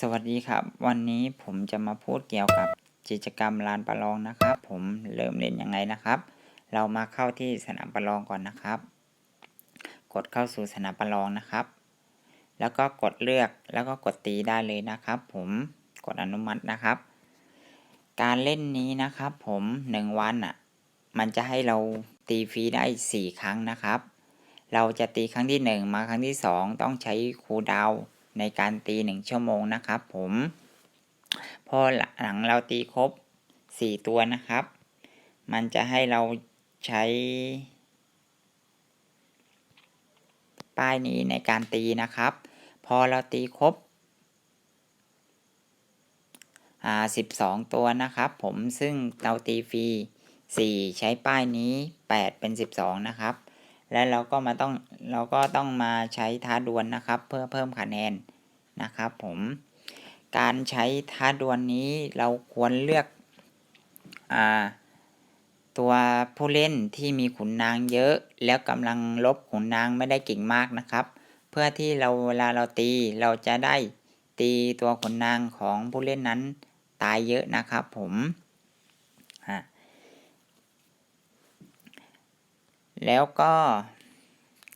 สวัสดีครับ วันนี้ผมจะมาพูดเกี่ยวกับกิจกรรมลานประลองนะครับ ผมเริ่มเล่นยังไงนะครับ เรามาเข้าที่สนามประลองก่อนนะครับ กดเข้าสู่สนามประลองนะครับ แล้วก็กดเลือกแล้วก็กดตีได้เลยนะครับ ผมกดอนุมัตินะครับ การเล่นนี้นะครับ ผมหนึ่งวันอะมันจะให้เราตีฟรีได้สี่ครั้งนะครับ เราจะตีครั้งที่หนึ่งมาครั้งที่สองต้องใช้คูดาว ในการตีหนึ่งชั่วโมงนะครับ ผม พอหลังเราตีครบสี่ตัวนะครับ มันจะให้เราใช้ ป้ายนี้ในการตีนะครับ พอเราตีครบอาสิบสองตัวนะครับ ผมซึ่งเราตีฟรีสี่ใช้ป้ายนี้แปดเป็นสิบสองนะครับ และเราก็มาต้องเราก็ต้องมาใช้ท้าดวลนะครับ เพื่อเพิ่มคะแนนนะครับผมการใช้ท้าดวลนนี้เราควรเลือกอตัวผู้เล่นที่มีขุนนางเยอะ แล้วกำลังลบขุนนางไม่ได้เก่งมากนะครับ เพื่อที่เราเวลาเราตีเราจะได้ตีตัวขุนนางของผู้เล่นนั้นตายเยอะนะครับผม แล้วก็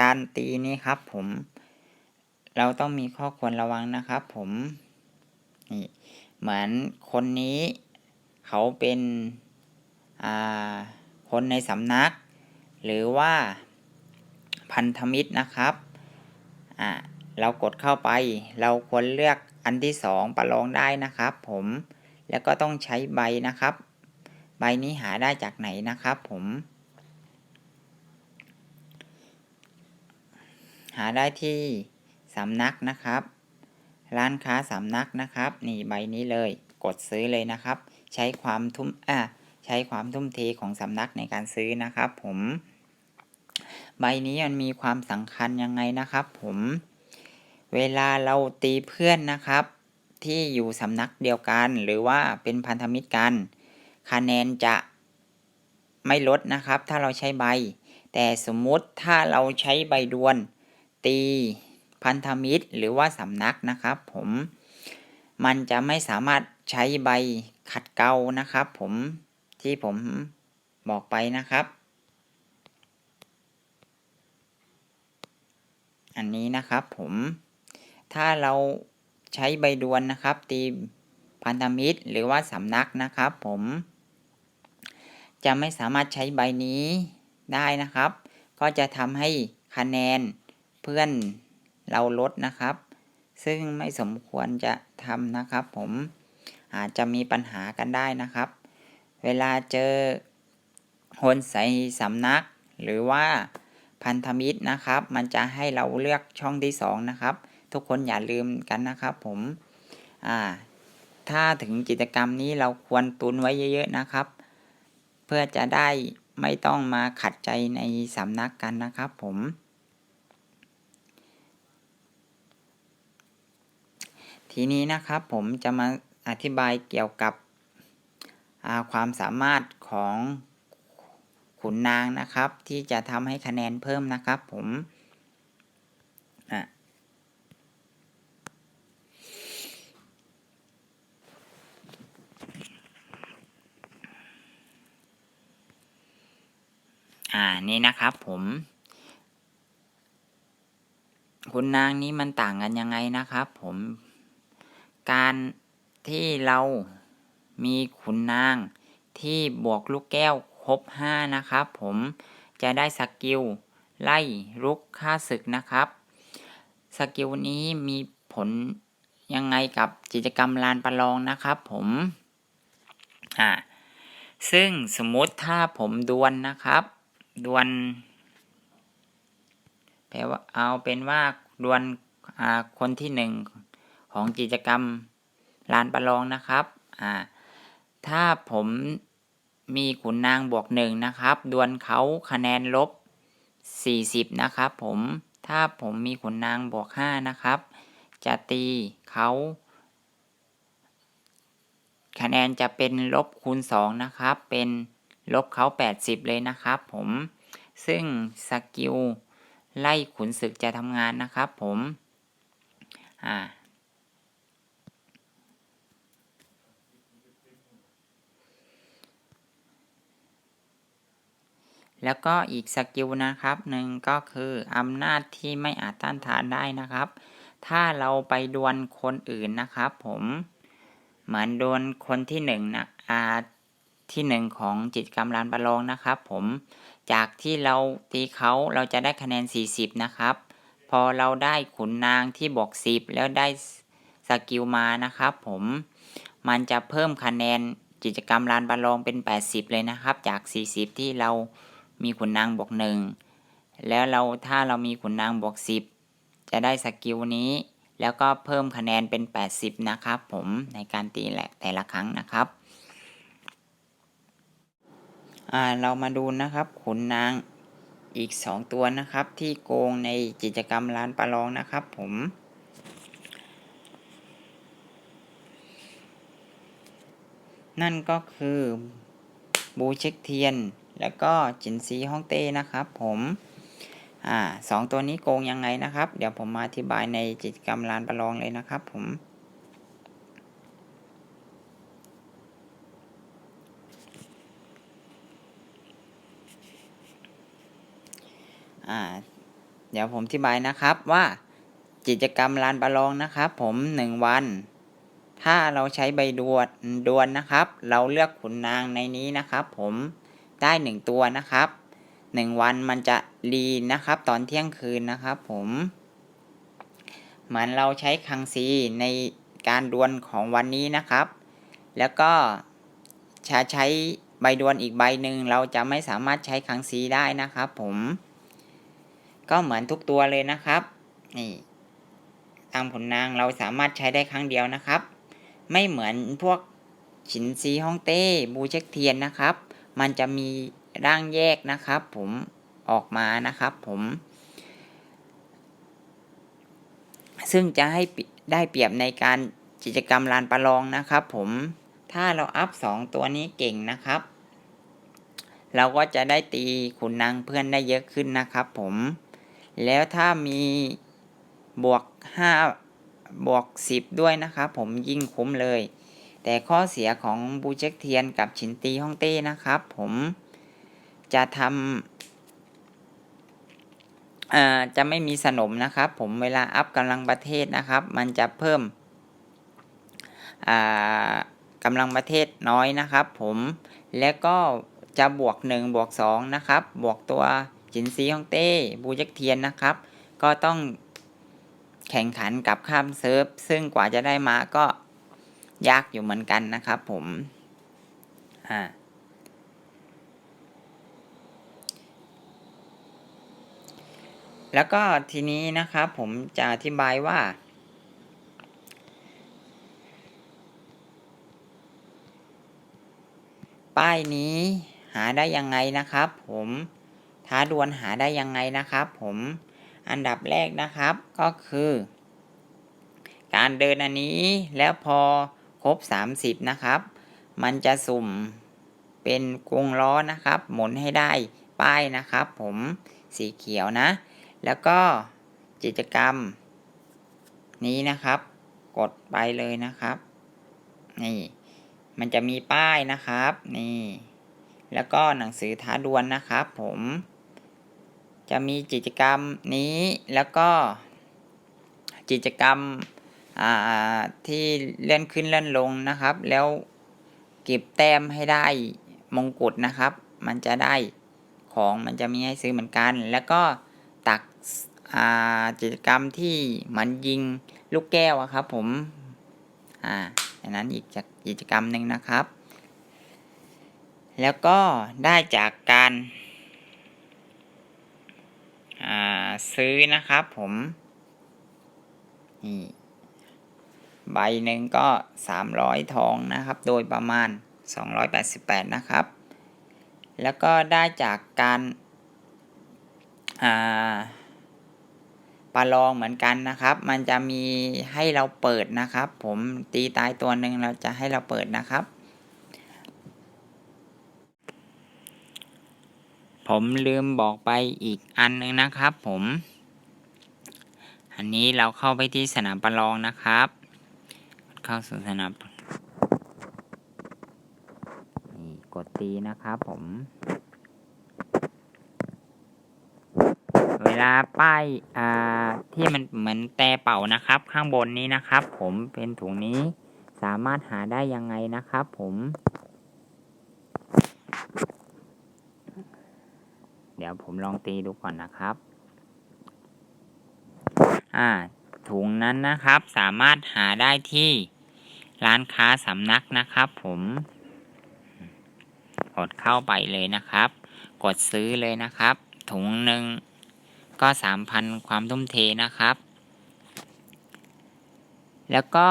การตีนี้ครับผม เราต้องมีข้อควรระวังนะครับผม นี่เหมือนคนนี้เขาเป็นคนในสำนัก หรือว่าพันธมิตรนะครับอ่าเรากดเข้าไป เราควรเลือกอันที่สองประลองได้นะครับผมแล้วก็ต้องใช้ใบนะครับ ใบนี้หาได้จากไหนนะครับผม หาได้ที่สำนักนะครับ ร้านค้าสำนักนะครับ นี่ใบนี้เลย กดซื้อเลยนะครับ ใช้ความทุ่มอ่าใช้ความทุ่มเทของสำนักในการซื้อนะครับ ผม ใบนี้มันมีความสำคัญยังไงนะครับ ผม เวลาเราตีเพื่อนนะครับ ที่อยู่สำนักเดียวกัน หรือว่าเป็นพันธมิตรกัน คะแนนจะไม่ลดนะครับ ถ้าเราใช้ใบ แต่สมมุติถ้าเราใช้ใบดวล ตีพันธมิตร หรือว่าสำนักนะครับ ผมมันจะไม่สามารถใช้ใบขัดเกลานะครับ ผมที่ผมบอกไปนะครับ อันนี้นะครับผมถ้าเราใช้ใบดวนนะครับ ตีพันธมิตร หรือว่าสำนักนะครับ ผม จะไม่สามารถใช้ใบนี้ได้นะครับ ก็จะทำให้คะแนน เพื่อนเราลดนะครับ ซึ่งไม่สมควรจะทำนะครับ ผมอาจจะมีปัญหากันได้นะครับ เวลาเจอคนใส่สำนัก หรือว่าพันธมิตรนะครับ มันจะให้เราเลือกช่องที่สองนะครับ ทุกคนอย่าลืมกันนะครับ ผมอ่าถ้าถึงกิจกรรมนี้เราควรตุนไว้เยอะ ๆนะครับ เพื่อจะได้ไม่ต้องมาขัดใจในสำนักกันนะครับผม ทีนี้นะครับผมจะมาอธิบายเกี่ยวกับความสามารถของขุนนางนะครับ ที่จะทำให้คะแนนเพิ่มนะครับผมอ่านี่นะครับผมคุณนางนี้มันต่างกันยังไงนะครับ ผม การที่เรามีขุนนางที่บวกลูกแก้วครบ 5 นะครับผมจะได้สกิลไล่ลุกฆ่าศึกนะครับ สกิลนี้มีผลยังไงกับกิจกรรมลานประลองนะครับผมอ่าซึ่งสมมติถ้าผมดวลนนะครับ ดวลแปลว่าเอาเป็นว่าดวลคนที่หนึ่ง ของกิจกรรมลานประลองนะครับอ่าถ้าผมมีขุนนางบวกหนึ่งนะครับ ดวลเขาคะแนนลบ 40 นะครับผมถ้าผมมีขุนนางบวก5นะครับ จะตีเขาคะแนนจะเป็นลบคูณ2นะครับ เป็นลบเขา 80 เลยนะครับผมซึ่งสกิลไล่ขุนศึกจะทำงานนะครับผมอ่า แล้วก็อีกสกิลนะครับหนึ่งก็คืออำนาจที่ไม่อาจต้านทานได้นะครับ ถ้าเราไปดวลคนอื่นนะครับ ผมเหมือนดวลคนที่หนึ่งนะอาที่หนึ่งของกิจกรรมลานประลองนะครับ ผมจากที่เราตีเขาเราจะได้คะแนน 40 นะครับ พอเราได้ขุนนางที่บวก10 แล้วได้สกิลมานะครับผมมันจะเพิ่มคะแนนกิจกรรมลานประลองเป็น 80 เลยนะครับ จาก 40 ที่เรา มีขุนนางบวกหนึ่งแล้วเราถ้าเรามีขุนนางบวก10จะได้สกิลนี้ แล้วก็เพิ่มคะแนนเป็น 80 นะครับ ผมในการตีแหละแต่ละครั้งนะครับเรามาดูนะครับขุนนางอีก 2 ตัวนะครับ ที่โกงในกิจกรรมร้านประลองนะครับผมนั่นก็คือบูเช็คเทียน แล้วก็จินซีฮ่องเต้นะครับ ผมอ่าสองตัวนี้โกงยังไงนะครับ เดี๋ยวผมมาอธิบายในกิจกรรมร้านประลองเลยนะครับ ผมเดี๋ยวผมอธิบายนะครับว่ากิจกรรมลานประลองนะครับ ผมหนึ่งวัน ถ้าเราใช้ใบดวดดวนนะครับ เราเลือกขุนนางในนี้นะครับ ผม ได้หนึ่งตัวนะครับหนึ่งวันมันจะรีนะครับ ตอนเที่ยงคืนนะครับ ผมเหมือนเราใช้คังซีในการดวลของวันนี้นะครับ แล้วก็จะใช้ใบดวลอีกใบหนึ่งเราจะไม่สามารถใช้คังซีได้นะครับ ผม ก็เหมือนทุกตัวเลยนะครับนี่ตามผลนางเราสามารถใช้ได้ครั้งเดียวนะครับ ไม่เหมือนพวกฉินซีฮ่องเต้บูเช็คเทียนนะครับ มันจะมีร่างแยกนะครับ ผมออกมานะครับผม ซึ่งจะให้ได้เปรียบในการกิจกรรมลานประลองนะครับผมถ้าเราอัพสองตัวนี้เก่งนะครับ เราก็จะได้ตีขุนนางเพื่อนได้เยอะขึ้นนะครับผมแล้วถ้ามีบวก 5 บวก 10 ด้วยนะครับผมยิ่งคุ้มเลย แต่ข้อเสียของบูเช็คเทียนกับชินตีฮ่องเต้นะครับ ผมจะทำจะไม่มีสนมนะครับ ผมเวลาอัพกำลังประเทศนะครับ มันจะเพิ่มกำลังประเทศน้อยนะครับ ผมแล้วก็จะบวก 1 บวก 2 นะครับ บวกตัวจินซีฮ่องเต้บูเช็คเทียนนะครับ ก็ต้องแข่งขันกับข้ามเซิร์ฟ ซึ่งกว่าจะได้มาก็ ยากอยู่เหมือนกันนะครับผมอ่าแล้วก็ทีนี้นะครับผมจะอธิบายว่า ป้ายนี้หาได้ยังไงนะครับ ผมท้าดวลหาได้ยังไงนะครับ ผมอันดับแรกนะครับก็คือ การเดินอันนี้แล้วพอ ครบ 30 นะครับ มันจะสุ่มเป็นกรงล้อนะครับ หมุนให้ได้ป้ายนะครับ ผมสีเขียวนะ แล้วก็กิจกรรม นี้นะครับ กดไปเลยนะครับ นี่ มันจะมีป้ายนะครับ นี่ แล้วก็หนังสือท้าดวลนนะครับ ผม จะมีกิจกรรมนี้แล้วก็กิจกรรม ที่เลื่อนขึ้นเลื่อนลงนะครับ แล้วเก็บแต้มให้ได้มงกุฎนะครับ มันจะได้ของมันจะมีให้ซื้อเหมือนกัน แล้วก็ตักกิจกรรมที่มันยิงลูกแก้วครับ ผมอ่าอันนั้นอีกจากกิจกรรมหนึ่งนะครับ แล้วก็ได้จากการซื้อนะครับผมนี่ ใบหนึ่งก็ 300 ทองนะครับ โดยประมาณ 288 นะครับ แล้วก็ได้จากการปลาลองเหมือนกันนะครับ มันจะมีให้เราเปิดนะครับ ผมตีตายตัวหนึ่งเราจะให้เราเปิดนะครับ ผมลืมบอกไปอีกอันนึงนะครับผม อันนี้เราเข้าไปที่สนามประลองนะครับ เข้าสู่สนามนี่กดตีนะครับผม เวลาป้ายอ่าที่มันเหมือนแต่เป่านะครับ ข้างบนนี้นะครับ ผมเป็นถุงนี้สามารถหาได้ยังไงนะครับผม เดี๋ยวผมลองตีดูก่อนนะครับ อ่าถุงนั้นนะครับสามารถหาได้ที่ ร้านค้าสำนักนะครับ ผมกดเข้าไปเลยนะครับ กดซื้อเลยนะครับ ถุงหนึ่งก็สามพันความทุ่มเทนะครับ แล้วก็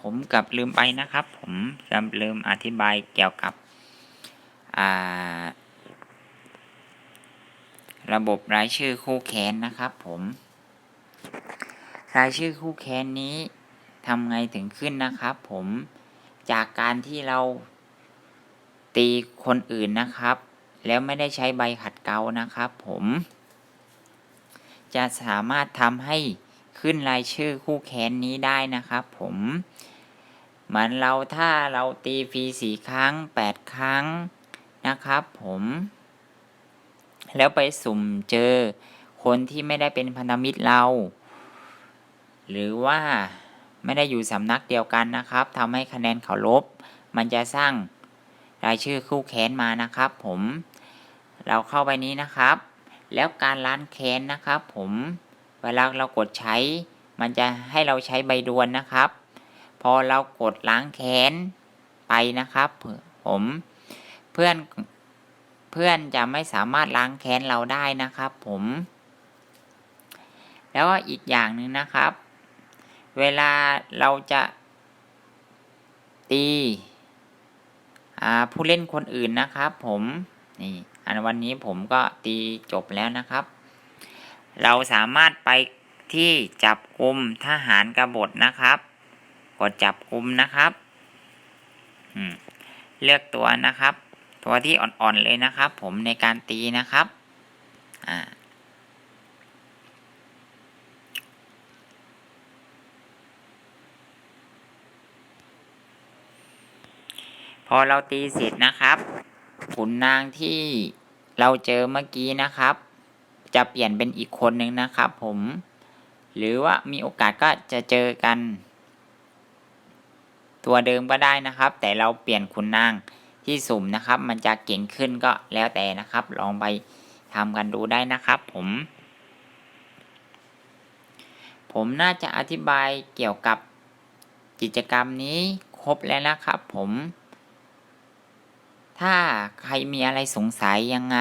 ผมกับลืมไปนะครับ ผมกลับลืมอธิบายเกี่ยวกับระบบรายชื่อคู่แค้นนะครับผม รายชื่อคู่แค้นนี้ทำไงถึงขึ้นนะครับ ผมจากการที่เราตีคนอื่นนะครับ แล้วไม่ได้ใช้ใบขัดเกลานะครับ ผม จะสามารถทำให้ขึ้นรายชื่อคู่แค้นนี้ได้นะครับ ผมเหมือนเราถ้าเราตีฟรีสี่ครั้งแปดครั้งนะครับ ผม แล้วไปสุ่มเจอคนที่ไม่ได้เป็นพันธมิตรเรา หรือว่าไม่ได้อยู่สำนักเดียวกันนะครับทำให้คะแนนเขาลบ มันจะสร้างรายชื่อคู่แค้นมานะครับ ผมเราเข้าไปนี้นะครับ แล้วการล้านแค้นนะครับ ผมเวลาเรากดใช้ มันจะให้เราใช้ใบดวนนะครับ พอเรากดล้างแค้นไปนะครับ ผมเพื่อนเพื่อนจะไม่สามารถล้างแค้นเราได้นะครับ ผม แล้วอีกอย่างหนึ่งนะครับ เวลาเราจะตีผู้เล่นคนอื่นนะครับผมนี่อันวันนี้ผมก็ตีจบแล้วนะครับ เราสามารถไปที่จับกลุ่มทหารกบฏนะครับ กดจับกลุ่มนะครับเลือกตัวนะครับ ตัวที่อ่อนๆเลยนะครับ ผมในการตีนะครับ อ่า พอเราตีเสร็จนะครับ ขุนนางที่เราเจอเมื่อกี้นะครับ จะเปลี่ยนเป็นอีกคนหนึ่งนะครับผม หรือว่ามีโอกาสก็จะเจอกัน ตัวเดิมก็ได้นะครับ แต่เราเปลี่ยนขุนนางที่สุ่มนะครับ มันจะเก่งขึ้นก็แล้วแต่นะครับ ลองไปทำกันดูได้นะครับผม ผมน่าจะอธิบายเกี่ยวกับกิจกรรมนี้ครบแล้วนะครับผม ถ้าใครมีอะไรสงสัยยังไง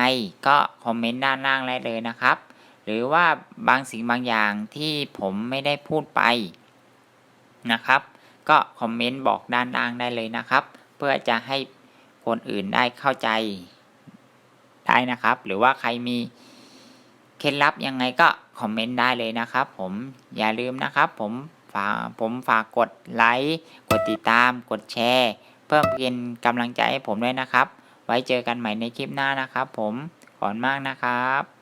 ก็คอมเมนต์ด้านล่างได้เลยนะครับ หรือว่าบางสิ่งบางอย่างที่ผมไม่ได้พูดไปนะครับ ก็คอมเมนต์บอกด้านล่างได้เลยนะครับ เพื่อจะให้คนอื่นได้เข้าใจได้นะครับ หรือว่าใครมีเคล็ดลับยังไงก็คอมเมนต์ได้เลยนะครับ ผมอย่าลืมนะครับ ผมฝากผมฝากกดไลค์กดติดตามกดแชร์ เพื่อเป็นกำลังใจให้ผมด้วยนะครับ ไว้เจอกันใหม่ในคลิปหน้านะครับ ผมขอบคุณมากนะครับ